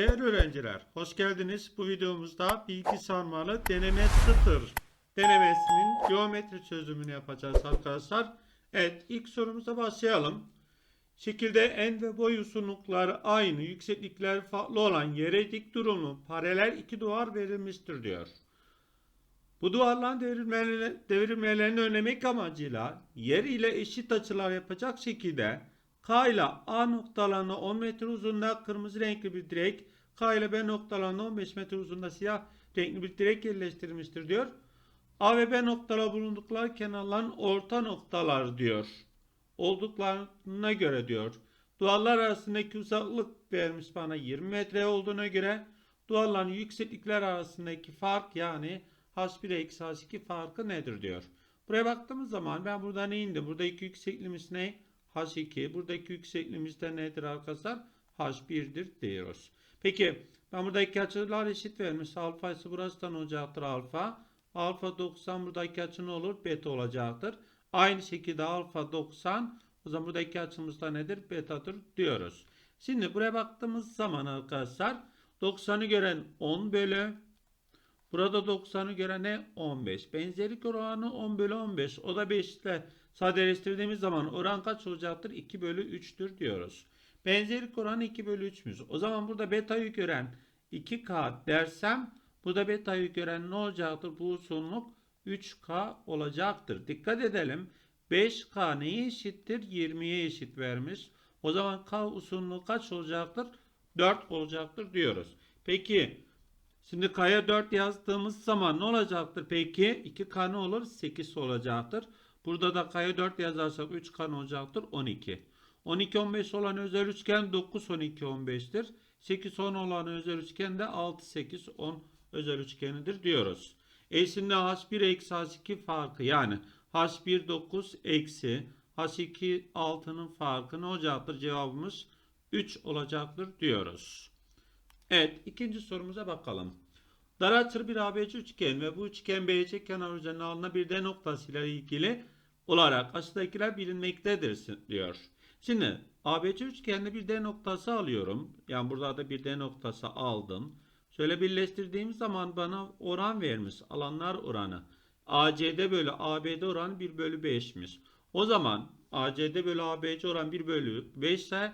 Değerli öğrenciler, hoş geldiniz. Bu videomuzda bilgi sarmalı deneme 0 denemesinin geometri çözümünü yapacağız arkadaşlar. Evet, ilk sorumuza başlayalım. Şekilde en ve boy uzunlukları aynı, yükseklikler farklı olan yere dik durumlu paralel iki duvar verilmiştir diyor. Bu duvarların devrilmelerini, devrilmelerini önlemek amacıyla yer ile eşit açılar yapacak şekilde K ile A noktalarına 10 metre uzunluğunda kırmızı renkli bir direk, K ile B noktalarına 15 metre uzunluğunda siyah renkli bir direk yerleştirilmiştir diyor. A ve B noktalar bulundukları kenarların orta noktalar diyor. Olduklarına göre diyor. Duvarlar arasındaki uzaklık vermiş bana 20 metre olduğuna göre duvarların yükseklikler arasındaki fark yani H1 eksi H2 farkı nedir diyor. Buraya baktığımız zaman ben burada ne indi? Buradaki yüksekliğimiz ne? H2. Buradaki yüksekliğimiz de nedir arkadaşlar? H1'dir diyoruz. Peki ben buradaki açılar eşit vermiş. Alfa ise burasından olacaktır alfa. Alfa 90 buradaki açı ne olur? Beta olacaktır. Aynı şekilde alfa 90 o zaman buradaki açımız da nedir? Betadır diyoruz. Şimdi buraya baktığımız zaman arkadaşlar 90'ı gören 10 bölü Burada 90'ı gören ne? 15. Benzerlik oranı 10 bölü 15. O da 5 ile sadeleştirdiğimiz zaman oran kaç olacaktır? 2 bölü 3'tür diyoruz. Benzerlik oranı 2 bölü 3'müş. O zaman burada beta'yı gören 2K dersem burada beta'yı gören ne olacaktır? Bu uzunluk 3K olacaktır. Dikkat edelim. 5K neye eşittir? 20'ye eşit vermiş. O zaman K uzunluğu kaç olacaktır? 4 olacaktır diyoruz. Peki Şimdi K'ya 4 yazdığımız zaman ne olacaktır peki? 2K ne olur? 8 olacaktır. Burada da K'ya 4 yazarsak 3K ne olacaktır? 12. 12 15 olan özel üçgen 9 12 15'tir. 8 10 olan özel üçgen de 6 8 10 özel üçgenidir diyoruz. E şimdi H1 eksi H2 farkı yani H1 9 eksi H2 6'nın farkı ne olacaktır? Cevabımız 3 olacaktır diyoruz. Evet ikinci sorumuza bakalım. Dar bir ABC üçgen ve bu üçgen BC kenar üzerine alınan bir D noktasıyla ilgili olarak aşağıdakiler bilinmektedir diyor. Şimdi ABC üçgeninde bir D noktası alıyorum. Yani burada da bir D noktası aldım. Şöyle birleştirdiğim zaman bana oran vermiş. Alanlar oranı. ACD bölü ABD oranı 1 bölü 5'miş. O zaman ACD bölü ABC oran 1 bölü 5 ise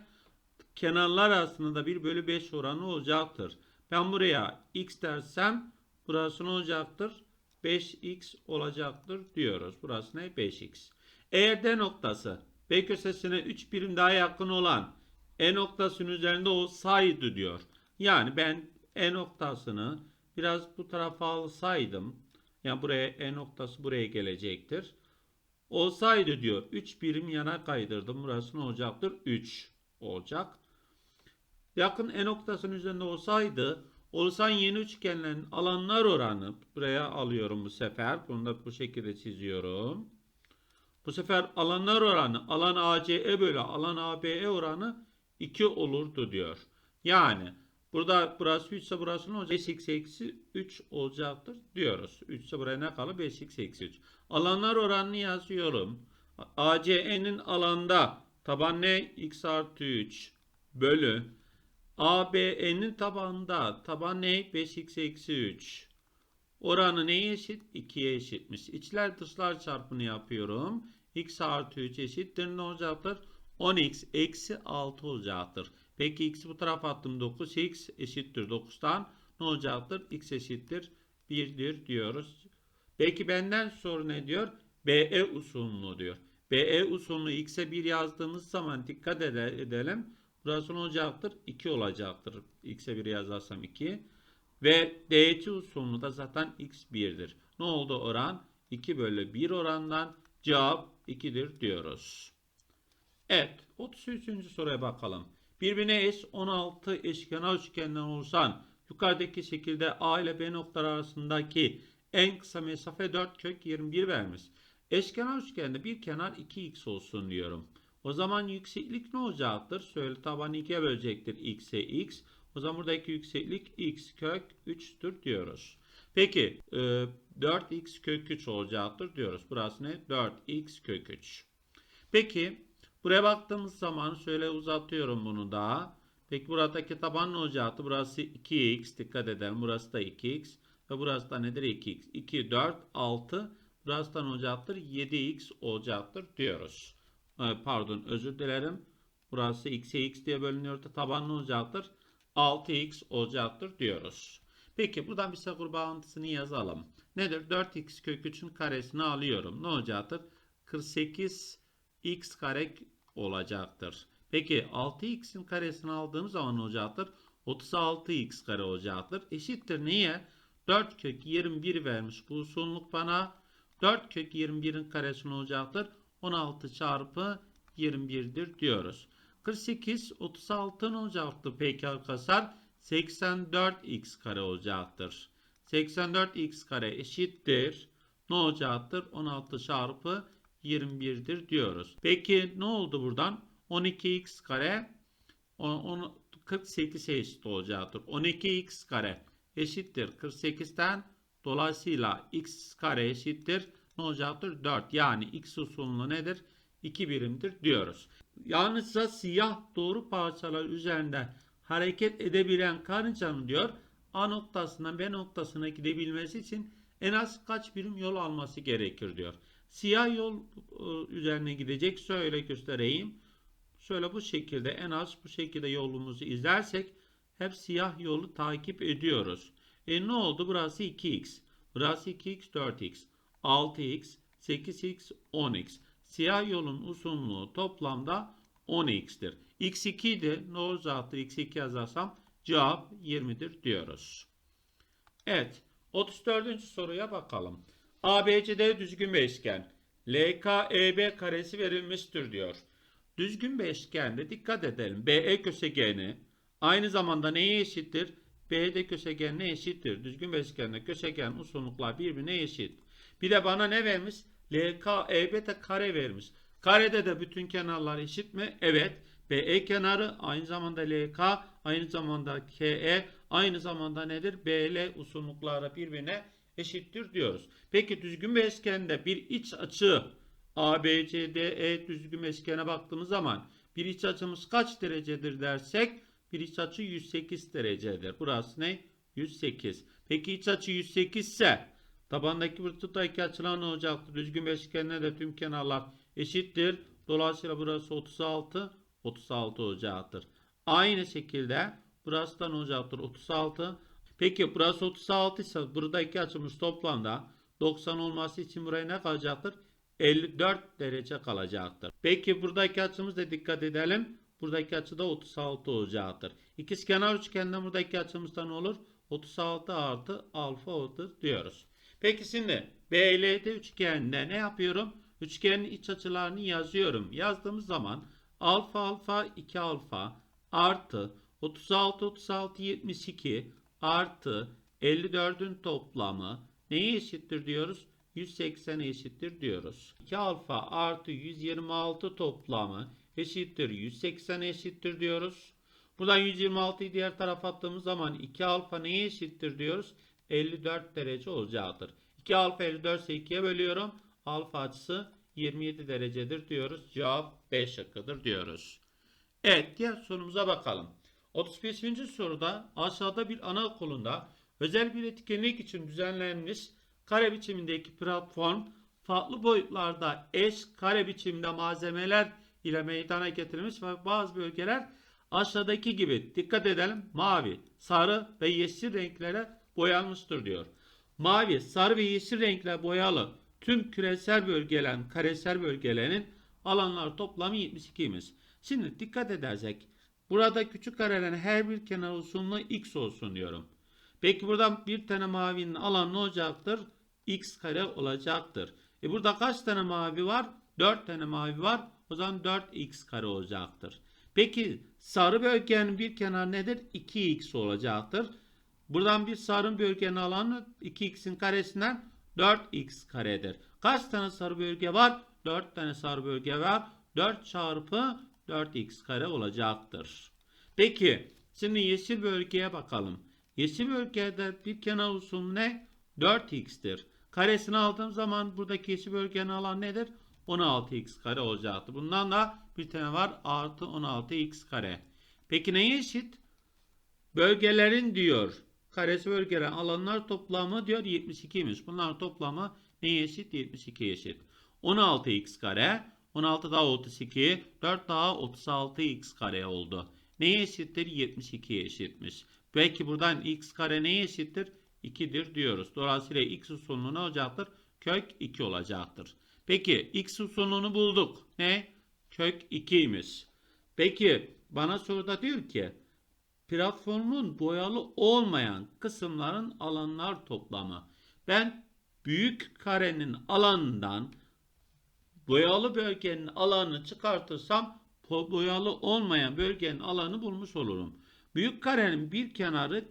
kenarlar arasında da 1 bölü 5 oranı olacaktır. Ben buraya x dersem burası ne olacaktır? 5x olacaktır diyoruz. Burası ne? 5x. Eğer D noktası B köşesine 3 birim daha yakın olan E noktasının üzerinde olsaydı diyor. Yani ben E noktasını biraz bu tarafa alsaydım yani buraya E noktası buraya gelecektir. Olsaydı diyor 3 birim yana kaydırdım. Burası ne olacaktır? 3 olacak. Yakın E noktasının üzerinde olsaydı oluşan yeni üçgenlerin alanlar oranı buraya alıyorum bu sefer. Bunu da bu şekilde çiziyorum. Bu sefer alanlar oranı alan ACE bölü alan ABE oranı 2 olurdu diyor. Yani burada burası 3 ise burası ne olacak? 5x eksi 3 olacaktır diyoruz. 3 ise buraya ne kalır? 5x eksi 3. Alanlar oranını yazıyorum. ACE'nin alanda taban ne? x artı 3 bölü ABE'nin tabanında taban ne? 5x eksi 3. Oranı neye eşit? 2'ye eşitmiş. İçler dışlar çarpımını yapıyorum. x artı 3 eşittir. Ne olacaktır? 10x eksi 6 olacaktır. Peki x'i bu tarafa attım 9. x eşittir 9'tan. Ne olacaktır? x eşittir 1'dir diyoruz. Peki benden soru ne diyor? BE usulünü diyor. BE usulünü x'e 1 yazdığımız zaman dikkat ede- edelim. Burası olacaktır? 2 olacaktır. X'e 1 yazarsam 2. Ve DT usulü da zaten x 1'dir. Ne oldu oran? 2 bölü 1 orandan cevap 2'dir diyoruz. Evet 33. soruya bakalım. Birbirine eş 16 eşkenar üçgenden oluşan yukarıdaki şekilde A ile B noktaları arasındaki en kısa mesafe 4 kök 21 vermiş. Eşkenar üçgende bir kenar 2x olsun diyorum. O zaman yükseklik ne olacaktır? Şöyle tabanı 2'ye bölecektir x'e x. O zaman buradaki yükseklik x kök 3'tür diyoruz. Peki e, 4x kök 3 olacaktır diyoruz. Burası ne? 4x kök 3. Peki buraya baktığımız zaman şöyle uzatıyorum bunu da. Peki buradaki taban ne olacaktı? Burası 2x dikkat edelim. Burası da 2x ve burası da nedir? 2x. 2, 4, 6. Burası da ne olacaktır? 7x olacaktır diyoruz. Ee, Pardon özür dilerim. Burası x'e x diye bölünüyordu. Taban ne olacaktır? 6x olacaktır diyoruz. Peki buradan bir Pisagor bağıntısını yazalım. Nedir? 4x kök 3'ün karesini alıyorum. Ne olacaktır? 48 x kare olacaktır. Peki 6x'in karesini aldığım zaman ne olacaktır? 36x kare olacaktır. Eşittir neye? 4 kök 21 vermiş bu uzunluk bana. 4 kök 21'in karesi ne olacaktır? 16 çarpı 21'dir diyoruz. 48 36 ne olacaktır peki arkadaşlar? 84x kare olacaktır. 84x kare eşittir. Ne olacaktır? 16 çarpı 21'dir diyoruz. Peki ne oldu buradan? 12x kare 48 eşit olacaktır. 12x kare eşittir 48'ten dolayısıyla x kare eşittir ne olacaktır? 4 yani x usulü nedir? 2 birimdir diyoruz. Yalnızca siyah doğru parçalar üzerinde hareket edebilen karıncanın diyor A noktasından B noktasına gidebilmesi için en az kaç birim yol alması gerekir diyor. Siyah yol e, üzerine gidecek. Şöyle göstereyim. Şöyle bu şekilde en az bu şekilde yolumuzu izlersek hep siyah yolu takip ediyoruz. E ne oldu? Burası 2x. Burası 2x 4x. 6x 8x 10x. Siyah yolun uzunluğu toplamda 10x'tir. x2 idi. Ne olacaktır? x2 yazarsam cevap 20'dir diyoruz. Evet. 34. soruya bakalım. ABCD düzgün beşgen. LKEB karesi verilmiştir diyor. Düzgün beşgende dikkat edelim. BE köşegeni aynı zamanda neye eşittir? BD köşegenine eşittir. Düzgün beşgende köşegen uzunluklar birbirine eşit. Bir de bana ne vermiş? LKEB de kare vermiş. Karede de bütün kenarlar eşit mi? Evet. BE kenarı aynı zamanda LK aynı zamanda KE aynı zamanda nedir? BL uzunlukları birbirine eşittir diyoruz. Peki düzgün beşgende bir iç açı ABCDE düzgün beşgene baktığımız zaman bir iç açımız kaç derecedir dersek bir iç açı 108 derecedir. Burası ne? 108. Peki iç açı 108 ise tabandaki burçtaki açılar ne olacaktır? Düzgün beşgende de tüm kenarlar eşittir. Dolayısıyla burası 36 36 olacaktır. Aynı şekilde burası da ne olacaktır? 36. Peki burası 36 ise buradaki açımız toplamda 90 olması için buraya ne kalacaktır? 54 derece kalacaktır. Peki buradaki açımız da dikkat edelim. Buradaki açı da 36 olacaktır. İkizkenar üçgenden buradaki açımız da ne olur? 36 artı alfa olur diyoruz. Peki şimdi BLD üçgeninde ne yapıyorum? Üçgenin iç açılarını yazıyorum. Yazdığımız zaman alfa alfa 2 alfa artı 36 36 72 artı 54'ün toplamı neye eşittir diyoruz? 180 eşittir diyoruz. 2 alfa artı 126 toplamı eşittir 180 eşittir diyoruz. Buradan 126'yı diğer tarafa attığımız zaman 2 alfa neye eşittir diyoruz? 54 derece olacaktır. 2 alfa 54 ise 2'ye bölüyorum. Alfa açısı 27 derecedir diyoruz. Cevap B şıkkıdır diyoruz. Evet diğer sorumuza bakalım. 35. soruda aşağıda bir ana kolunda özel bir etkinlik için düzenlenmiş kare biçimindeki platform farklı boyutlarda eş kare biçimde malzemeler ile meydana getirilmiş ve bazı bölgeler aşağıdaki gibi dikkat edelim mavi, sarı ve yeşil renklere boyanmıştır diyor. Mavi, sarı ve yeşil renkle boyalı tüm küresel bölgelerin, karesel bölgelerin alanlar toplamı 72'ymiş. Şimdi dikkat edersek burada küçük karelerin her bir kenar uzunluğu x olsun diyorum. Peki buradan bir tane mavinin alanı ne olacaktır? x kare olacaktır. E burada kaç tane mavi var? 4 tane mavi var. O zaman 4x kare olacaktır. Peki sarı bölgenin bir kenarı nedir? 2x olacaktır. Buradan bir sarı bölgenin alanı 2x'in karesinden 4x karedir. Kaç tane sarı bölge var? 4 tane sarı bölge var. 4 çarpı 4x kare olacaktır. Peki şimdi yeşil bölgeye bakalım. Yeşil bölgede bir kenar uzunluğu ne? 4x'tir. Karesini aldığım zaman buradaki yeşil bölgenin alanı nedir? 16x kare olacaktır. Bundan da bir tane var artı 16x kare. Peki neye eşit? Bölgelerin diyor. Karesi bölgelerin alanlar toplamı diyor 72'ymiş. Bunların toplamı neye eşit? 72 eşit. 16x kare. 16 daha 32. 4 daha 36x kare oldu. Neye eşittir? 72'ye eşitmiş. Peki buradan x kare neye eşittir? 2'dir diyoruz. Dolayısıyla x usulü ne olacaktır? Kök 2 olacaktır. Peki x usulünü bulduk. Ne? Kök 2'ymiş. Peki bana soruda diyor ki platformun boyalı olmayan kısımların alanlar toplamı. Ben büyük karenin alanından boyalı bölgenin alanını çıkartırsam boyalı olmayan bölgenin alanı bulmuş olurum. Büyük karenin bir kenarı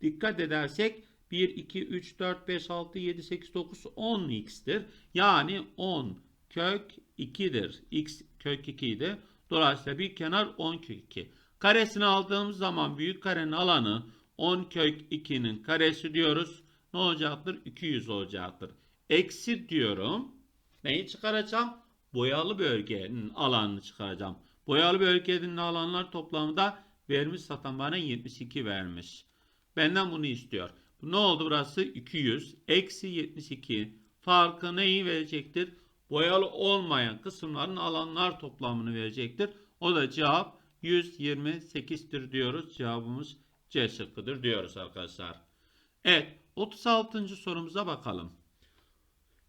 dikkat edersek 1, 2, 3, 4, 5, 6, 7, 8, 9, 10 x'tir. Yani 10 kök 2'dir. x kök 2 idi. Dolayısıyla bir kenar 10 kök 2. Karesini aldığımız zaman büyük karenin alanı 10 kök 2'nin karesi diyoruz. Ne olacaktır? 200 olacaktır. Eksi diyorum. Neyi çıkaracağım? Boyalı bölgenin alanını çıkaracağım. Boyalı bölgenin alanlar toplamında vermiş satan bana 72 vermiş. Benden bunu istiyor. Ne oldu burası? 200 eksi 72 farkı neyi verecektir? Boyalı olmayan kısımların alanlar toplamını verecektir. O da cevap 128'tir diyoruz. Cevabımız C şıkkıdır diyoruz arkadaşlar. Evet 36. sorumuza bakalım.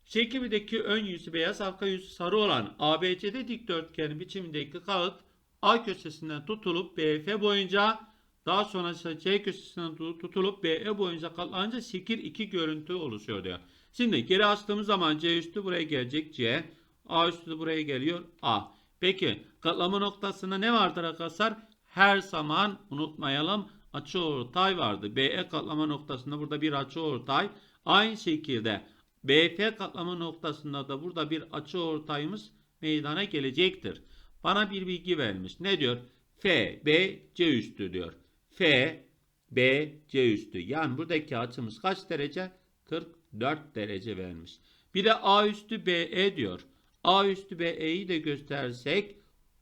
Şekildeki ön yüzü beyaz, arka yüzü sarı olan ABCD dikdörtgeni biçimindeki kağıt A köşesinden tutulup BF boyunca daha sonra ise C köşesinden tu- tutulup BE boyunca katlanınca şekil 2 görüntü oluşuyor diyor. Şimdi geri açtığımız zaman C üstü buraya gelecek C. A üstü buraya geliyor A. Peki katlama noktasında ne vardır arkadaşlar? Her zaman unutmayalım açıortay vardı. BE katlama noktasında burada bir açıortay. Aynı şekilde BF katlama noktasında da burada bir açıortayımız meydana gelecektir. Bana bir bilgi vermiş. Ne diyor? F, B, C üstü diyor. F, B, C üstü. Yani buradaki açımız kaç derece? 44 derece vermiş. Bir de A üstü BE diyor. A üstü BE'yi de göstersek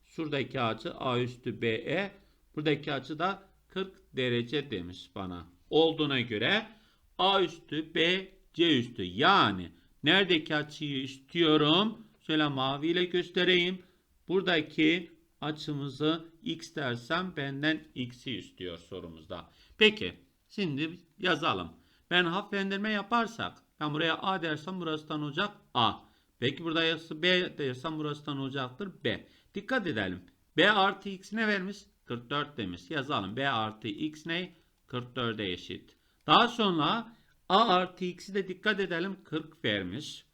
şuradaki açı A üstü BE buradaki açı da 40 derece demiş bana. Olduğuna göre A üstü B C üstü yani neredeki açıyı istiyorum? Şöyle maviyle göstereyim. Buradaki açımızı x dersem benden x'i istiyor sorumuzda. Peki şimdi yazalım. Ben hafiflendirme yaparsak ben buraya a dersem burasından olacak a. Peki burada yazısı b dersem burasından olacaktır b. Dikkat edelim. b artı x ne vermiş? 44 demiş. Yazalım. b artı x ne? 44'e eşit. Daha sonra a artı x'i de dikkat edelim 40 vermiş.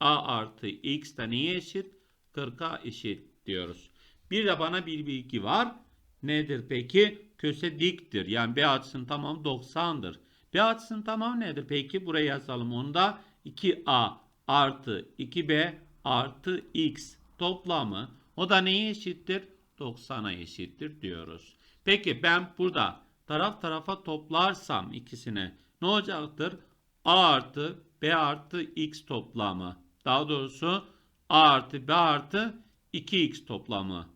a artı x de neye eşit? 40'a eşit diyoruz. Bir de bana bir bilgi var. Nedir peki? Köşe diktir. Yani B açısının tamamı 90'dır. B açısının tamamı nedir? Peki buraya yazalım. Onu da 2A artı 2B artı X toplamı. O da neye eşittir? 90'a eşittir diyoruz. Peki ben burada taraf tarafa toplarsam ikisini ne olacaktır? A artı B artı X toplamı. Daha doğrusu A artı B artı 2X toplamı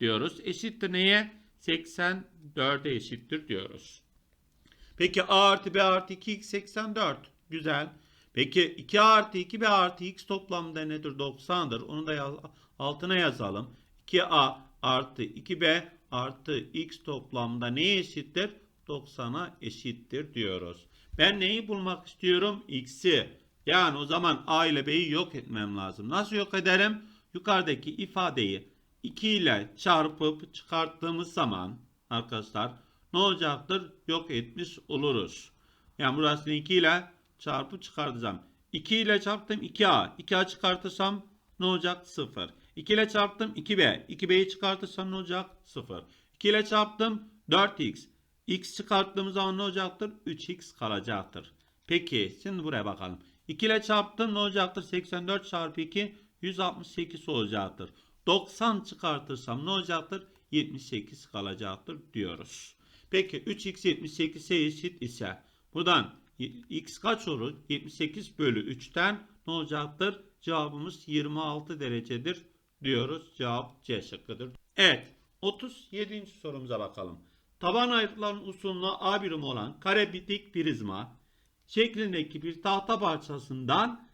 diyoruz. Eşittir neye? 84'e eşittir diyoruz. Peki A artı B artı 2X 84. Güzel. Peki 2A artı 2B artı X toplamında nedir? 90'dır. Onu da altına yazalım. 2A artı 2B artı X toplamda neye eşittir? 90'a eşittir diyoruz. Ben neyi bulmak istiyorum? X'i. Yani o zaman A ile B'yi yok etmem lazım. Nasıl yok ederim? Yukarıdaki ifadeyi 2 ile çarpıp çıkarttığımız zaman arkadaşlar ne olacaktır? Yok etmiş oluruz. Yani burasını 2 ile çarpıp çıkartacağım. 2 ile çarptım 2A. 2A çıkartırsam ne olacak? 0. 2 ile çarptım 2B. 2B'yi çıkartırsam ne olacak? 0. 2 ile çarptım 4X. X çıkarttığımız zaman ne olacaktır? 3X kalacaktır. Peki şimdi buraya bakalım. 2 ile çarptım ne olacaktır? 84 çarpı 2 168 olacaktır. 90 çıkartırsam ne olacaktır? 78 kalacaktır diyoruz. Peki 3x 78'e eşit ise buradan x kaç olur? 78 bölü 3'ten ne olacaktır? Cevabımız 26 derecedir diyoruz. Cevap C şıkkıdır. Evet 37. sorumuza bakalım. Taban ayrıtılan usulüne A birim olan kare dik prizma şeklindeki bir tahta parçasından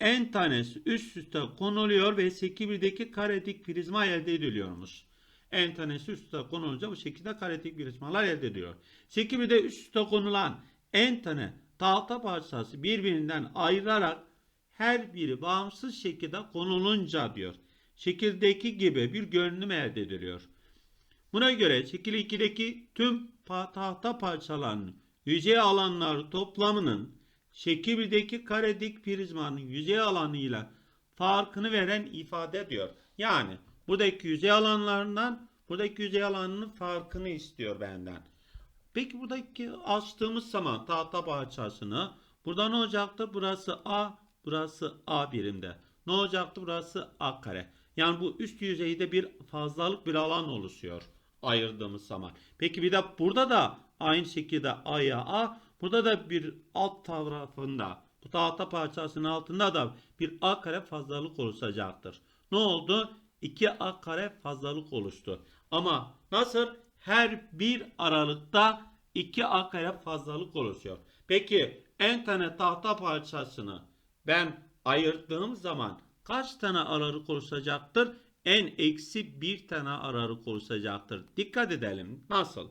en tanesi üst üste konuluyor ve sekibirdeki kare dik prizma elde ediliyormuş. En tanesi üst üste konulunca bu şekilde kare dik prizmalar elde ediliyor. Sekibirde üst üste konulan en tane tahta parçası birbirinden ayırarak her biri bağımsız şekilde konulunca diyor. Şekildeki gibi bir görünüm elde ediliyor. Buna göre şekil 2'deki tüm tahta parçalarının yüzey alanları toplamının şekil 1'deki kare dik prizmanın yüzey alanıyla farkını veren ifade diyor. Yani buradaki yüzey alanlarından buradaki yüzey alanının farkını istiyor benden. Peki buradaki açtığımız zaman tahta parçasını burada ne olacaktı? Burası A, burası A birimde. Ne olacaktı? Burası A kare. Yani bu üst yüzeyde bir fazlalık bir alan oluşuyor ayırdığımız zaman. Peki bir de burada da aynı şekilde A'ya A, burada da bir alt tarafında bu tahta parçasının altında da bir A kare fazlalık oluşacaktır. Ne oldu? 2A kare fazlalık oluştu. Ama nasıl? Her bir aralıkta 2A kare fazlalık oluşuyor. Peki en tane tahta parçasını ben ayırdığım zaman kaç tane aralık oluşacaktır? En eksi bir tane aralık oluşacaktır. Dikkat edelim. Nasıl?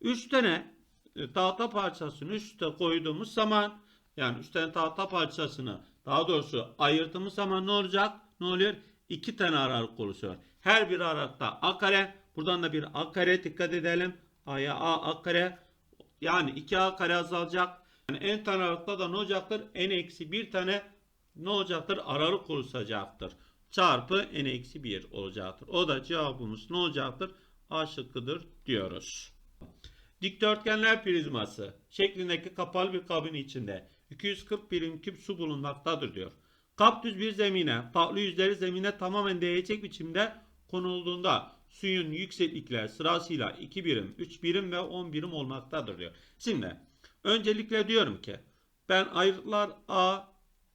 3 tane e, tahta parçasını üst üste koyduğumuz zaman yani 3 tane tahta parçasını daha doğrusu ayırdığımız zaman ne olacak? Ne oluyor? 2 tane aralık oluşuyor. Her bir aralıkta a kare. Buradan da bir a kare dikkat edelim. A'ya a a kare. Yani 2a kare azalacak. Yani en tane aralıkta da ne olacaktır? En eksi bir tane ne olacaktır? Aralık oluşacaktır. Çarpı n eksi 1 olacaktır. O da cevabımız ne olacaktır? A şıkkıdır diyoruz. Dikdörtgenler prizması şeklindeki kapalı bir kabin içinde 240 birim küp su bulunmaktadır diyor. Kap düz bir zemine, farklı yüzleri zemine tamamen değecek biçimde konulduğunda suyun yükseklikler sırasıyla 2 birim, 3 birim ve 10 birim olmaktadır diyor. Şimdi öncelikle diyorum ki ben ayrıtlar A,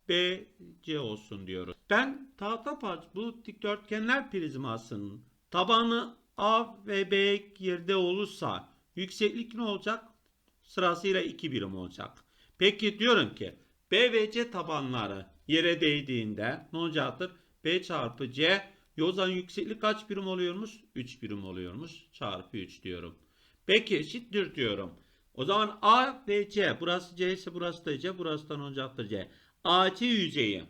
B, C olsun diyoruz. Ben tahta parça bu dikdörtgenler prizmasının tabanı A ve B yerde olursa yükseklik ne olacak? Sırasıyla 2 birim olacak. Peki diyorum ki B ve C tabanları yere değdiğinde ne olacaktır? B çarpı C yozan yükseklik kaç birim oluyormuş? 3 birim oluyormuş. Çarpı 3 diyorum. Peki eşittir diyorum. O zaman A ve C burası C ise burası da C burası da olacaktır C. AC yüzeyi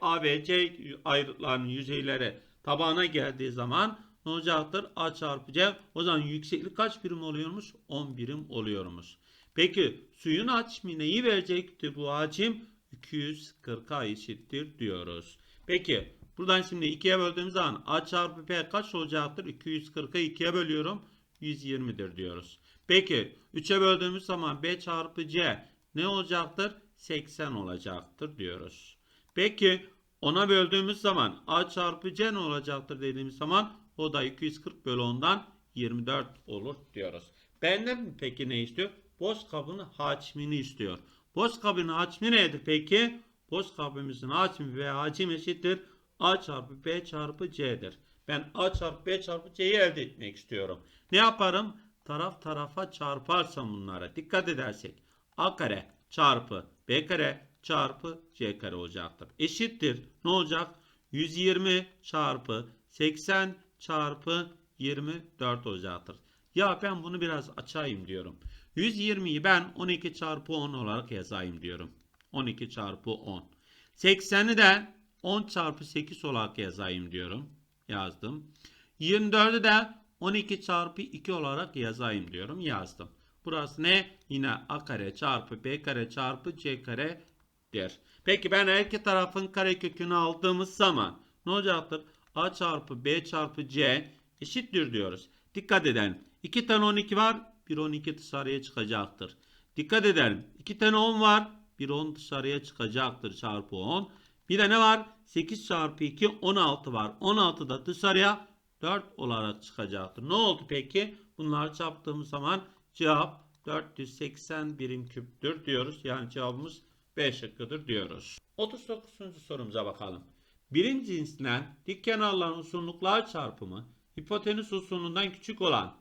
A ve C ayrıtlarının yüzeyleri tabana geldiği zaman ne? A çarpı C. O zaman yükseklik kaç birim oluyormuş? 10 birim oluyormuş. Peki suyun hacmi neyi verecekti bu hacim? 240'a eşittir diyoruz. Peki buradan şimdi 2'ye böldüğümüz zaman A çarpı P kaç olacaktır? 240'ı 2'ye bölüyorum. 120'dir diyoruz. Peki 3'e böldüğümüz zaman B çarpı C ne olacaktır? 80 olacaktır diyoruz. Peki 10'a böldüğümüz zaman A çarpı C ne olacaktır dediğimiz zaman o da 240 bölü 10'dan 24 olur diyoruz. Benden peki ne istiyor? Boş kabının hacmini istiyor. Boş kabının hacmi nedir peki? Boş kabımızın hacmi ve hacim eşittir. A çarpı B çarpı C'dir. Ben A çarpı B çarpı C'yi elde etmek istiyorum. Ne yaparım? Taraf tarafa çarparsam bunlara. Dikkat edersek. A kare çarpı B kare çarpı C kare olacaktır. Eşittir. Ne olacak? 120 çarpı 80 çarpı 24 olacaktır. Ya ben bunu biraz açayım diyorum. 120'yi ben 12 çarpı 10 olarak yazayım diyorum. 12 çarpı 10. 80'i de 10 çarpı 8 olarak yazayım diyorum. Yazdım. 24'ü de 12 çarpı 2 olarak yazayım diyorum. Yazdım. Burası ne? Yine a kare çarpı b kare çarpı c kare der. Peki ben her iki tarafın karekökünü aldığımız zaman ne olacaktır? a çarpı b çarpı c eşittir diyoruz. Dikkat edelim. 2 tane 12 var. Bir 12 dışarıya çıkacaktır. Dikkat edelim. 2 tane 10 var. Bir 10 dışarıya çıkacaktır çarpı 10. Bir de ne var? 8 çarpı 2 16 var. 16 da dışarıya 4 olarak çıkacaktır. Ne oldu peki? Bunları çarptığımız zaman cevap 480 birim küptür diyoruz. Yani cevabımız B şıkkıdır diyoruz. 39. sorumuza bakalım. Birim cinsinden dik kenarların uzunluklar çarpımı hipotenüs uzunluğundan küçük olan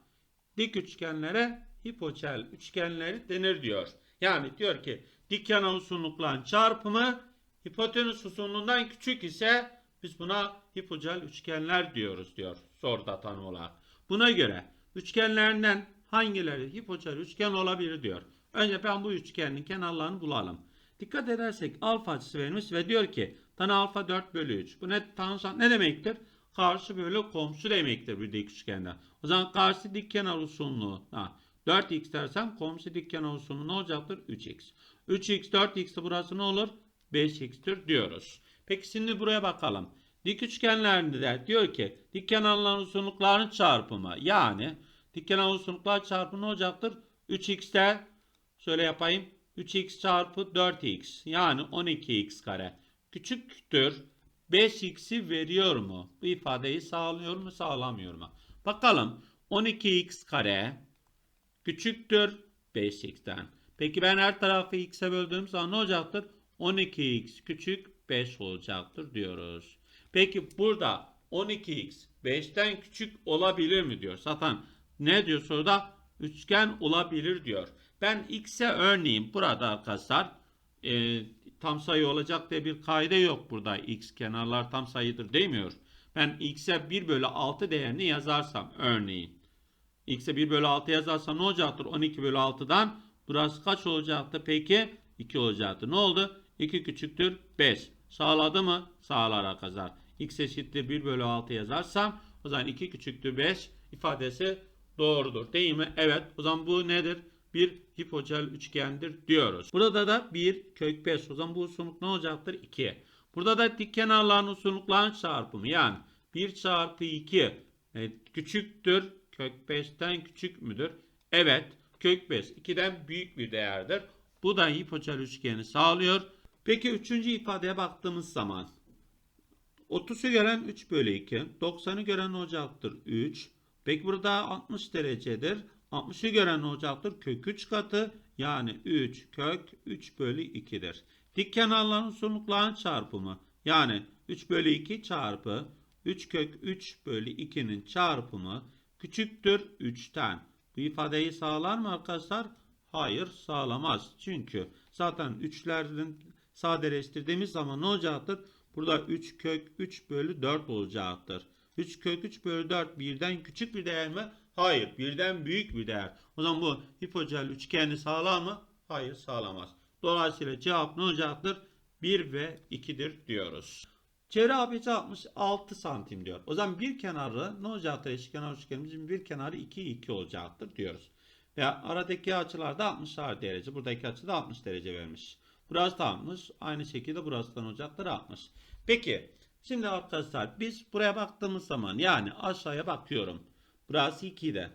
dik üçgenlere hipoçel üçgenleri denir diyor. Yani diyor ki dik kenar uzunlukların çarpımı hipotenüs uzunluğundan küçük ise biz buna hipoçel üçgenler diyoruz diyor soruda tanım olarak. Buna göre üçgenlerinden hangileri hipoçel üçgen olabilir diyor. Önce ben bu üçgenin kenarlarını bulalım. Dikkat edersek alfa açısı verilmiş ve diyor ki tan alfa 4 bölü 3. Bu ne, tanjant ne demektir? Karşı bölü komşu demektir bir dik üçgende. O zaman karşı dik kenar uzunluğu ha, 4x dersem komşu dik kenar uzunluğu ne olacaktır? 3x. 3x 4x de burası ne olur? 5x'tir diyoruz. Peki şimdi buraya bakalım. Dik üçgenlerinde de diyor ki dik kenarların uzunluklarının çarpımı yani dik kenar uzunluklar çarpımı ne olacaktır? 3x'te şöyle yapayım 3x çarpı 4x yani 12x kare küçüktür 5x'i veriyor mu? Bu ifadeyi sağlıyor mu sağlamıyor mu? Bakalım 12x kare küçüktür 5x'ten. Peki ben her tarafı x'e böldüğüm zaman ne olacaktır? 12x küçük 5 olacaktır diyoruz. Peki burada 12x 5'ten küçük olabilir mi diyor. Zaten ne diyor soruda? Üçgen olabilir diyor. Ben x'e örneğin burada arkadaşlar e, tam sayı olacak diye bir kaide yok burada. x kenarlar tam sayıdır demiyor. Ben x'e 1 bölü 6 değerini yazarsam örneğin. x'e 1 bölü 6 yazarsam ne olacaktır? 12 bölü 6'dan burası kaç olacaktı peki? 2 olacaktı. Ne oldu? 2 küçüktür 5. Sağladı mı? Sağlar arkadaşlar. x eşittir 1 bölü 6 yazarsam o zaman 2 küçüktür 5 ifadesi doğrudur. Değil mi? Evet. O zaman bu nedir? Bir hipoçel üçgendir diyoruz. Burada da 1 kök 5. O zaman bu uzunluk ne olacaktır? 2. Burada da dik kenarların uzunlukların çarpımı. Yani 1 çarpı 2 evet, küçüktür. Kök 5'ten küçük müdür? Evet. Kök 5 2'den büyük bir değerdir. Bu da hipoçel üçgeni sağlıyor. Peki üçüncü ifadeye baktığımız zaman 30'u gören 3 bölü 2. 90'ı gören olacaktır? 3. Peki burada 60 derecedir. 60'ı gören olacaktır? Kök 3 katı yani 3 kök 3 bölü 2'dir. Dik kenarların uzunluklarının çarpımı yani 3 bölü 2 çarpı 3 kök 3 bölü 2'nin çarpımı küçüktür 3'ten. Bu ifadeyi sağlar mı arkadaşlar? Hayır sağlamaz. Çünkü zaten 3'lerin sadeleştirdiğimiz zaman ne olacaktır? Burada 3 kök 3 bölü 4 olacaktır. 3 kök 3 bölü 4 birden küçük bir değer mi? Hayır. Birden büyük bir değer. O zaman bu hipocal üçgeni sağlar mı? Hayır sağlamaz. Dolayısıyla cevap ne olacaktır? 1 ve 2'dir diyoruz. Çevre ABC 66 santim diyor. O zaman bir kenarı ne olacaktır? Eşkenar üçgenimizin bir kenarı 2 2 olacaktır diyoruz. Ve aradaki açılar da 60 derece. Buradaki açı da 60 derece vermiş. Burası da 60. Aynı şekilde burası da ne olacaktır? 60. Peki. Şimdi arkadaşlar biz buraya baktığımız zaman yani aşağıya bakıyorum. Burası 2'de.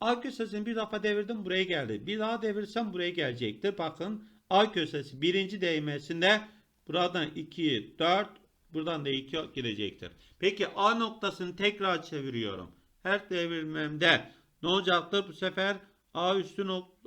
A köşesini bir defa devirdim buraya geldi. Bir daha devirsem buraya gelecektir. Bakın A köşesi birinci değmesinde buradan 2, 4, buradan da 2 gidecektir. Peki A noktasını tekrar çeviriyorum. Her devirmemde ne olacaktır? Bu sefer A üstü nok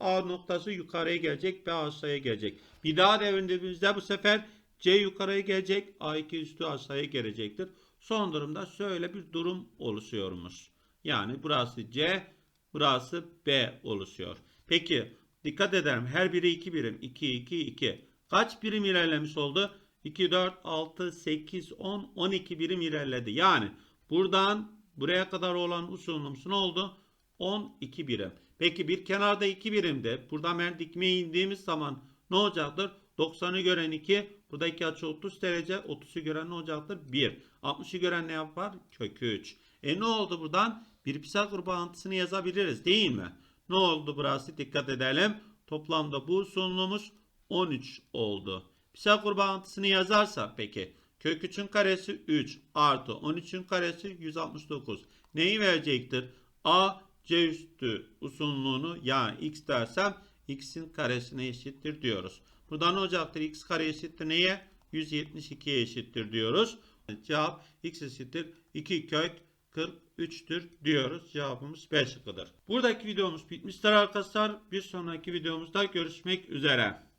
A noktası yukarıya gelecek B aşağıya gelecek. Bir daha devirdiğimizde bu sefer C yukarıya gelecek A2 üstü aşağıya gelecektir. Son durumda şöyle bir durum oluşuyormuş. Yani burası C, burası B oluşuyor. Peki dikkat edelim. Her biri 2 birim. 2, 2, 2. Kaç birim ilerlemiş oldu? 2, 4, 6, 8, 10, 12 birim ilerledi. Yani buradan buraya kadar olan uzunluğumuz ne oldu? 12 birim. Peki bir kenarda 2 birimde. Buradan ben dikmeye indiğimiz zaman ne olacaktır? 90'ı gören 2. Buradaki açı 30 derece. 30'u gören ne olacaktır? 1. 60'ı gören ne yapar? Kök 3. E ne oldu buradan? Bir Pisagor bağıntısını yazabiliriz değil mi? Ne oldu burası? Dikkat edelim. Toplamda bu uzunluğumuz 13 oldu. Pisagor bağıntısını yazarsa peki kök 3'ün karesi 3 artı 13'ün karesi 169. Neyi verecektir? A C üstü uzunluğunu yani x dersem x'in karesine eşittir diyoruz. Burada ne olacaktır? x kare eşittir neye? 172'ye eşittir diyoruz. Cevap x eşittir 2 kök 43'tür diyoruz. Cevabımız B şıkkıdır. Buradaki videomuz bitmiştir arkadaşlar. Bir sonraki videomuzda görüşmek üzere.